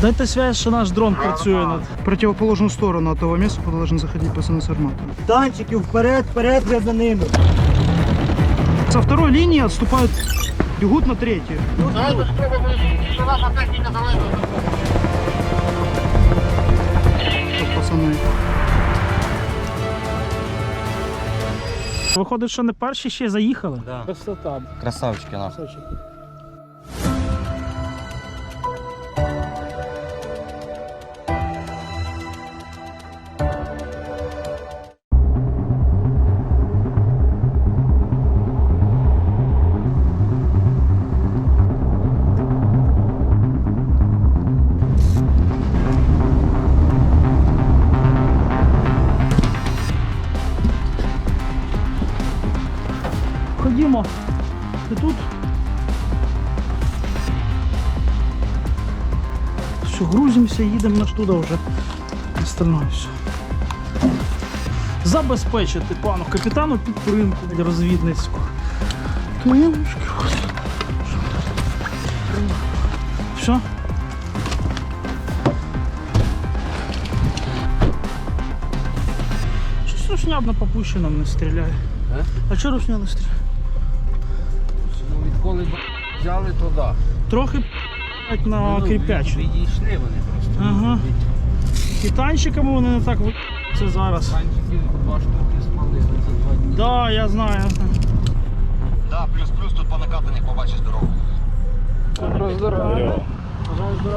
Дайте связь, що наш дрон працює над. В противоположную сторону от того места, куда должны заходить пацаны с арматом. Танчики вперед, вперед, ви за ними. Со второй линии отступают, бегут на третью. Чтоб пацаны. Виходить, що не перші ще й заїхали. Красота. Красавчики нахуй. Красавчики. Все, грузимося, їдемо на туди вже. Остальное все. Забезпечити пану капітану підтримку розвідницьку. Тимошки. Все? Щось рушня на попущеному не стріляє. А чого рушня не стріляє? Ну, відколи взяли, то да. Трохи п***ять на кріпячу. Відійшли вони просто. Ага. І танчиками вони не так. Це зараз. Танчики два штуки спалили за два дні. Да, я знаю. Да, плюс-плюс тут по накатанні побачиш дорогу.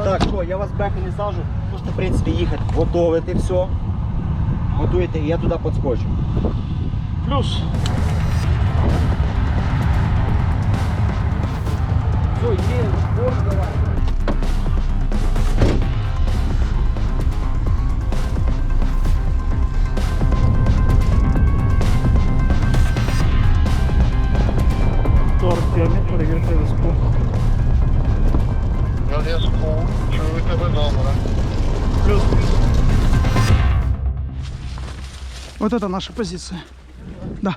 Так, що, я вас бехи не сажу. Просто, в принципі, їхати, готовити все. Готуєте, і я туди підскочу. Плюс. Вот это наша позиция. Да.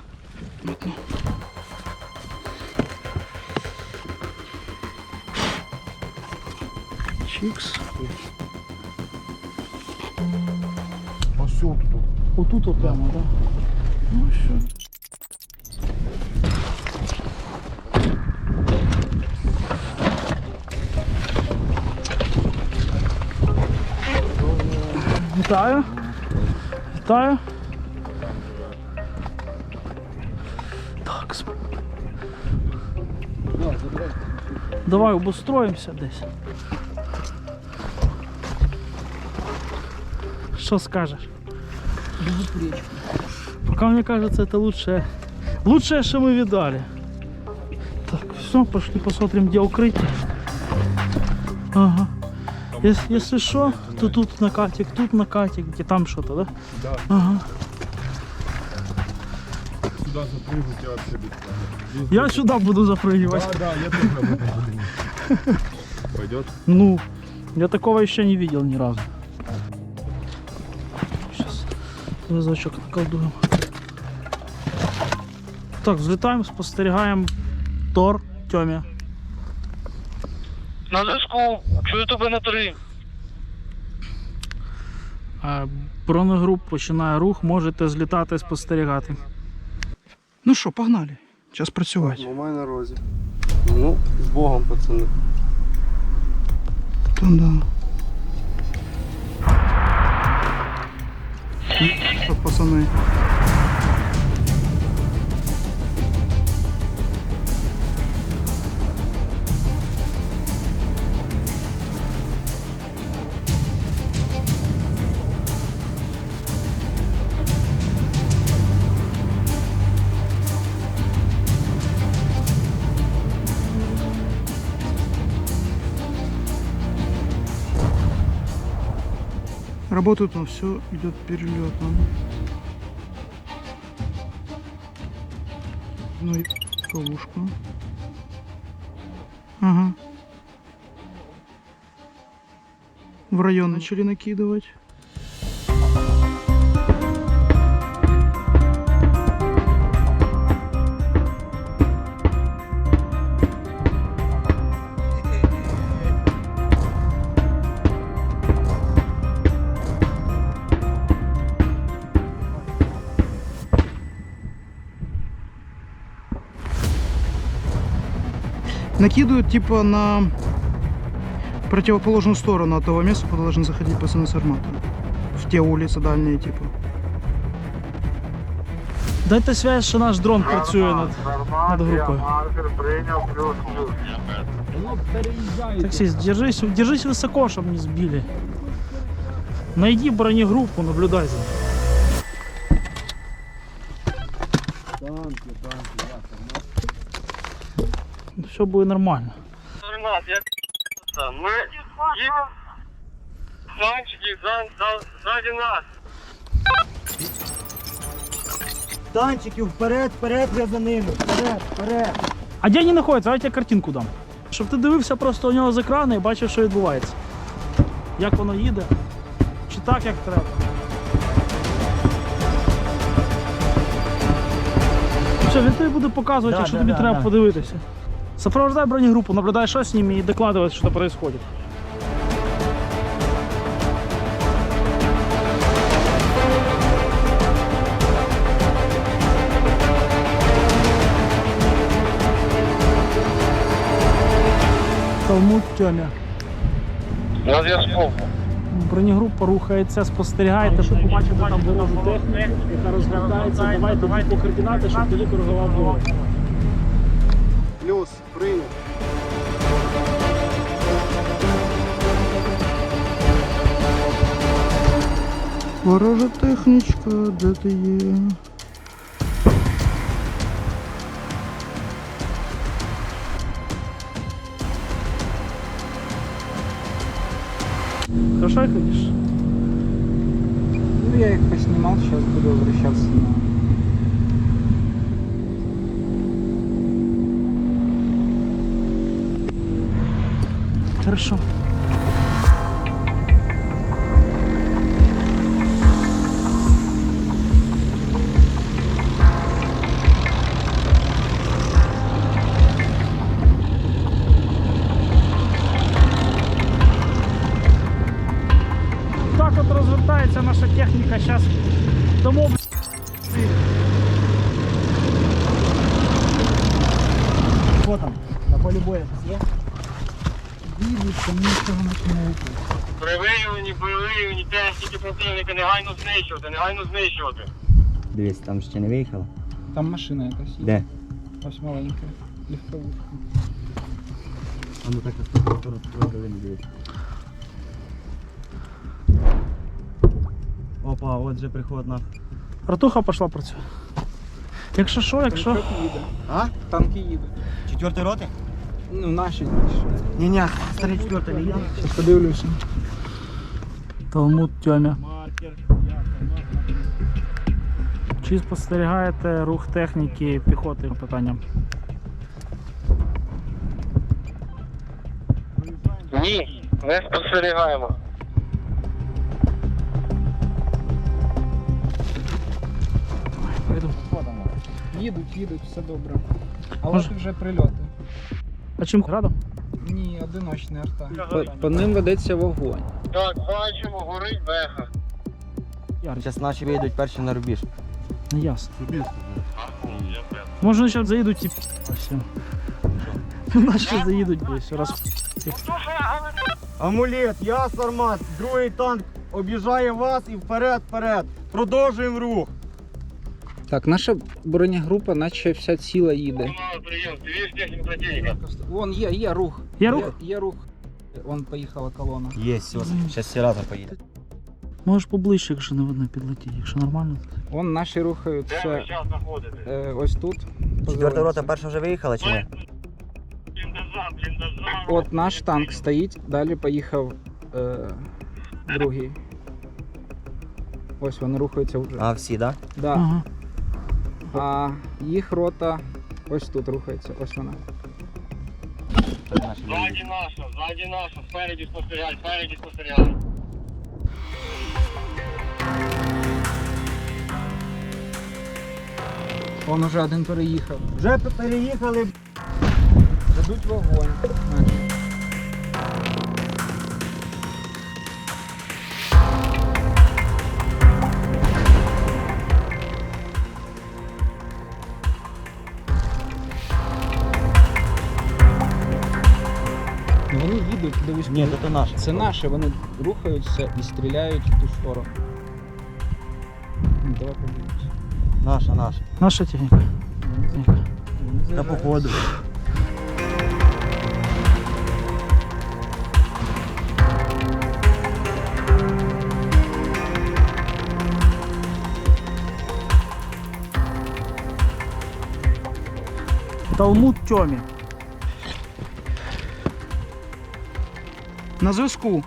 Чикс. Ось тут. Отут от прямо, так. Да. Ну що. Вітаю. Вітаю. Так. сп- Давай обустроїмося десь. Що скажеш? Пока мне кажется, это лучшее, лучшее, что мы видали. Так, все, пошли посмотрим, где укрытие. Ага. Если, если что, то тут накатик, тут накатик, где там что-то, да? Да. Ага. Сюда запрыгнуть я вообще без Я сюда буду запрыгивать. Да, да, я тоже об этом подумал. Пойдет? Ну, я такого еще не видел ни разу. Сейчас зв'язочок наколдуємо. Так, взлітаємо, спостерігаємо Тор Тьомі. На зв'язку, чую тебе на три. Е, Бронегруп починає рух, можете злітати, спостерігати. Ну що, погнали. Час працювати. Мамай на розі. Ну, з Богом, пацани. Та да. Що, пацани? Работает он, все идет перелетом. Ну и ловушку. Ага. В район начали накидывать. накидывают типа на противоположную сторону от того места, куда должны заходить пацаны с арматы. В те улицы дальние, типа. Дайте связь, що наш дрон працює над, над групою. Таксист, держись, держись высоко, чтобы не сбили. Найди бронегруппу, наблюдай за ней. Все будет нормально. Мы едем танчики сзади нас. Танчики вперед, вперед, я за ними. Вперед, вперед. А де вони знаходяться? Давайте я картинку дам. Щоб ти дивився просто у нього з екрану і бачив, що відбувається. Як воно їде, чи так, як треба. Все, він тобі буде показувати, Да, якщо да, тобі да, треба да. подивитися. Сопровождай бронегруппу, наблюдай, що з ними і докладывай, що происходит. Талмуд Тьомя. На зв'язку. Бронегрупа рухається, спостерігайте, щоб побачити там ворожу техніку, яка розглядається. Давайте по координати, щоб тоді коригував ворог. Плюс, прийняв. Ворожа технічка, де ти є? Хорошо ходиш? Ну, я их поснимал, сейчас буду возвращаться на... Хорошо. Так от розвертається наша техніка. Зараз домов. Що там? На полі бою Щось є? При виявленні, при виявленні техніки противника негайно знищувати, негайно знищувати. Дивись, там ще не виїхала. Там машина якась. Де? Ось маленька. Легковушка. А ну так не дивись. Опа, от же приход на. Ратуха пішла працює. Якщо що, якщо. Танчок їде. А? Танки їдуть. Четвертої роти? Ну, наші. Ні, ні, старий четвертий не їде. Зараз подивлюся. Талмуд Тьомя. Чи спостерігаєте рух техніки піхоти питання? Ні, не спостерігаємо. Пойду. Їдуть, їдуть, все добре. Але Може- тут вже прильоти. А чим радом? Ні, одиночні арта. По, по ним ведеться вогонь. Так, бачимо, горить беха. Зараз наші вийдуть перші на рубіж. Не ясно. Може, зараз заїдуть і все. Наші заїдуть десь раз. Амулет, я Сармат, другий танк об'їжджає вас і вперед, вперед. Продовжуємо рух. Так, наша бронегрупа наче вся ціла їде. Прийом, дві противника. Вон є, є рух. Є рух? Є, є рух. Вон поїхала колона. Є, все, зараз Сіраза поїде. Можеш поближче, якщо не видно підлетіти, якщо нормально. Вон наші рухаються е, ось тут. Четверта рота перша вже виїхала чи ні? От наш танк стоїть, далі поїхав е, другий. Ось вони рухаються вже. А, всі, так? Да. Ага. А їх рота ось тут рухається, ось вона. Ззаді наша, ззаді наша, спереді спостерігай, спереді спостерігай. Вон уже один переїхав. Вже переїхали. Дадуть вогонь. дивись. Ні, це наше. Це наше, вони рухаються і стріляють в ту сторону. Ну, Давай подивимось. Наша, наша. Наша техніка. техніка. Вони Та заїжджають. походу. Талмуд Тьомі. На зв'язку.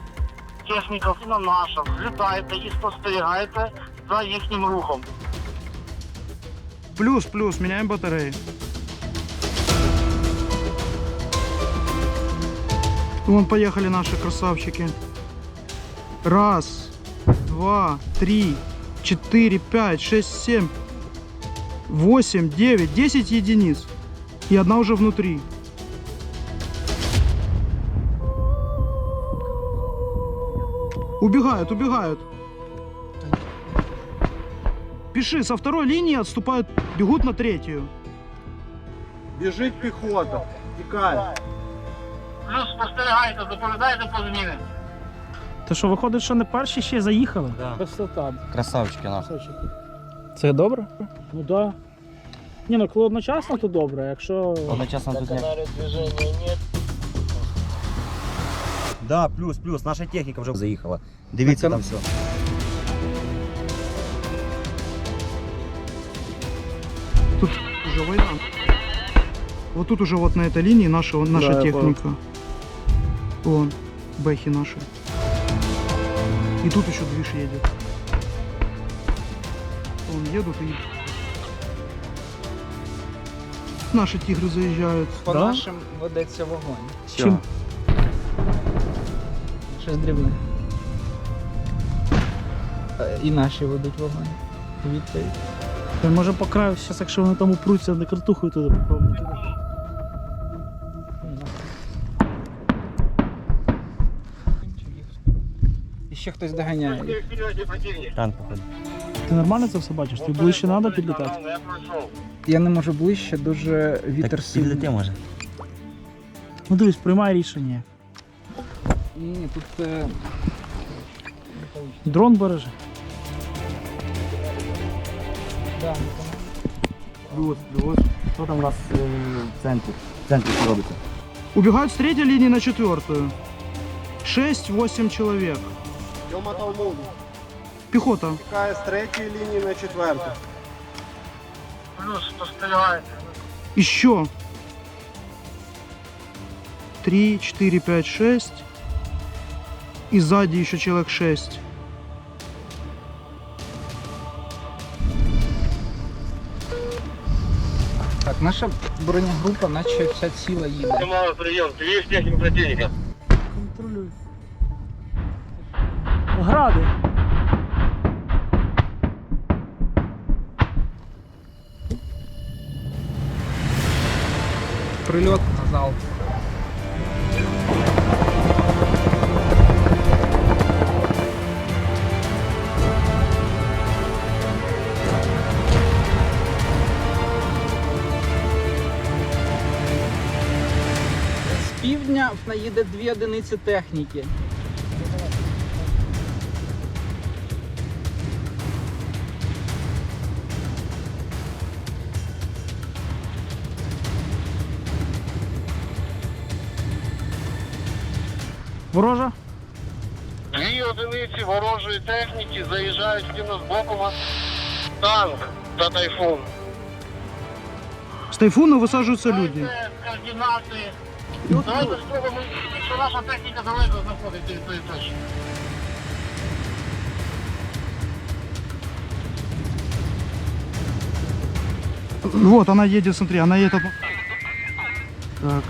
Техніка на наша. Злітайте і спостерігайте за їхнім рухом. Плюс, плюс, міняємо батареї. Вон поехали наши красавчики. Раз, два, три, четыре, пять, шесть, семь, восемь, девять, десять единиц. И одна уже внутри. Убегают, убегают. Пиши, со второй линии отступают, бегут на третью. Біжить піхота. Тікає. Плюс спостерігайте, доповідайте по зміни. Ти що, виходить, що не перші ще заїхали? Да. Красота. Красавчики наші. Це добре? Ну так. Да. Ні, ну коли одночасно, то добре. Якщо. Одночасно тут не. Да, плюс, плюс. Наша техніка вже заїхала. Дивіться Так, там все. Тут уже война. Вот тут уже вот на этой линии наша, наша Да, я техника. Вон, бэхи наши. И тут еще движ едет. Вон едут и... Наши тигры заезжают. По Да? нашим ведеться вогонь. Чим? Щось дрібне. Е, І наші ведуть вогонь. Відповідь. Я може по краю, зараз, якщо вони там упруться, не картухою туди попробую. І ще хтось доганяє. їх. Танк походу. Ти нормально це все бачиш? Тобі ближче треба підлітати? Я не можу ближче, дуже вітер сильний. може. Ну дивись, приймай рішення. Ні, тут е, Дрон бережи. да, Плюс, плюс. Що там у нас е, в центрі? В центрі що робиться? Убегают с третьей линии на четвертую. 6-8 человек. Йома Талмуд. Пехота. Тікає з третьої лінії на четверту. Плюс спостерігайте. Еще. 3, 4, 5, 6. И сзади еще человек 6. Так, наша бронегрупа, наче вся ціла їде. Тримали прийом. Ти віж техніку противника. Контролюй. Гради. Півдня наїде дві одиниці техніки. Ворожа. Дві одиниці ворожої техніки заїжджають з боку вас. Танк та тайфун. С тайфуна высаживаются люди. Координати. Давайте спробуємо, що наша техніка далеко знаходиться від тої точки. Вот, она едет, смотри, она едет. Так.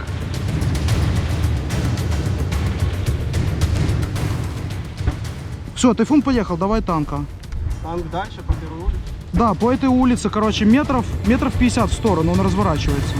Все, тайфун поехал, давай танка. Танк далі по первой улице. Да, по этой улице, короче, метров, метров 50 в сторону, он разворачивается.